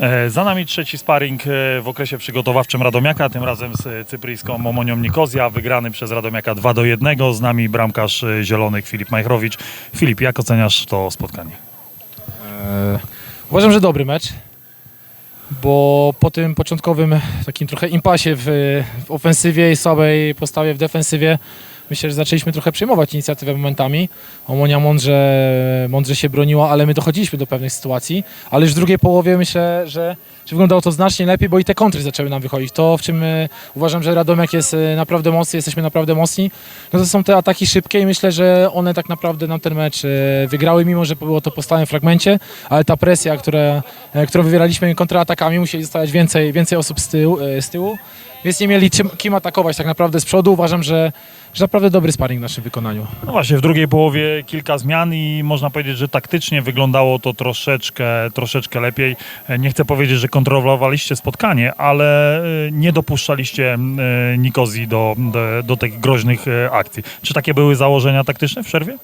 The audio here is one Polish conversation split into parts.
E, Za nami trzeci sparring e, w okresie przygotowawczym Radomiaka, tym razem z cypryjską Momonią Nikozja, wygrany przez Radomiaka 2 do 1. Z nami bramkarz e, zielonych Filip Majchrowicz. Filip, jak oceniasz to spotkanie? Uważam, że dobry mecz, bo po tym początkowym takim trochę impasie w, w ofensywie i słabej postawie w defensywie myślę, że zaczęliśmy trochę przejmować inicjatywę momentami. Omonia mądrze, mądrze się broniła, ale my dochodziliśmy do pewnych sytuacji, ale już w drugiej połowie myślę, że, że wyglądało to znacznie lepiej, bo i te kontry zaczęły nam wychodzić. To, w czym e, uważam, że Radomiak jest e, naprawdę mocny, jesteśmy naprawdę mocni, no to są te ataki szybkie i myślę, że one tak naprawdę nam ten mecz e, wygrały, mimo że było to po stałym fragmencie, ale ta presja, która, którą wywieraliśmy kontratakami, musieli zostawiać więcej, więcej osób z tyłu, z tyłu, więc nie mieli czym, kim atakować tak naprawdę z przodu. Uważam, że, że naprawdę dobry sparring w naszym wykonaniu. No właśnie, w drugiej połowie kilka zmian i można powiedzieć, że taktycznie wyglądało to troszeczkę, troszeczkę lepiej. E, Nie chcę powiedzieć, że kontrolowaliście spotkanie, ale e, nie dopuszczaliście e, Nikozji do, do, do tych groźnych akcji. Czy takie były założenia taktyczne w przerwie?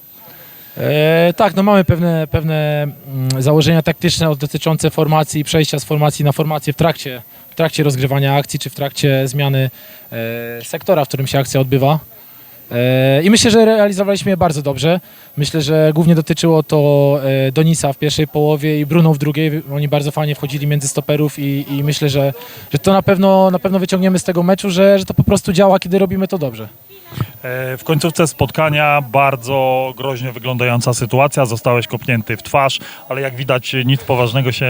E, tak, no mamy pewne, pewne mm, założenia taktyczne dotyczące formacji przejścia z formacji na formację w trakcie, w trakcie rozgrywania akcji, czy w trakcie zmiany e, sektora, w którym się akcja odbywa. E, I myślę, że realizowaliśmy je bardzo dobrze. Myślę, że głównie dotyczyło to e, Donisa w pierwszej połowie i Bruno w drugiej. Oni bardzo fajnie wchodzili między stoperów i, i myślę, że, że to na pewno, na pewno wyciągniemy z tego meczu, że, że to po prostu działa, kiedy robimy to dobrze. E, W końcówce spotkania bardzo groźnie wyglądająca sytuacja. Zostałeś kopnięty w twarz, ale jak widać nic poważnego się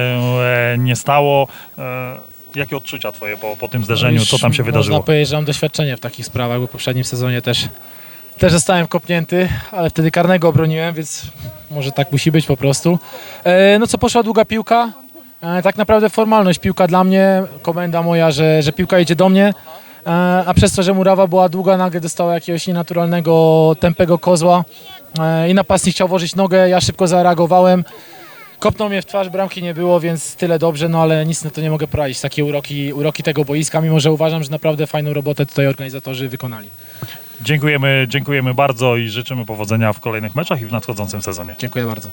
nie stało. Jakie odczucia twoje po, po tym zderzeniu? Już Co tam się wydarzyło? Można powiedzieć, że mam doświadczenie w takich sprawach, bo w poprzednim sezonie też, też zostałem kopnięty, ale wtedy karnego obroniłem, więc może tak musi być po prostu. E, no co, poszła długa piłka. E, tak naprawdę formalność piłka dla mnie, komenda moja, że, że piłka idzie do mnie. E, a przez to, że murawa była długa, nagle dostała jakiegoś nienaturalnego, tępego kozła e, i napastnik chciał włożyć nogę, ja szybko zareagowałem. Kopnął mnie w twarz, bramki nie było, więc tyle dobrze, no ale nic na to nie mogę poradzić. Takie uroki, uroki tego boiska, mimo że uważam, że naprawdę fajną robotę tutaj organizatorzy wykonali. Dziękujemy, dziękujemy bardzo i życzymy powodzenia w kolejnych meczach i w nadchodzącym sezonie. Dziękuję bardzo.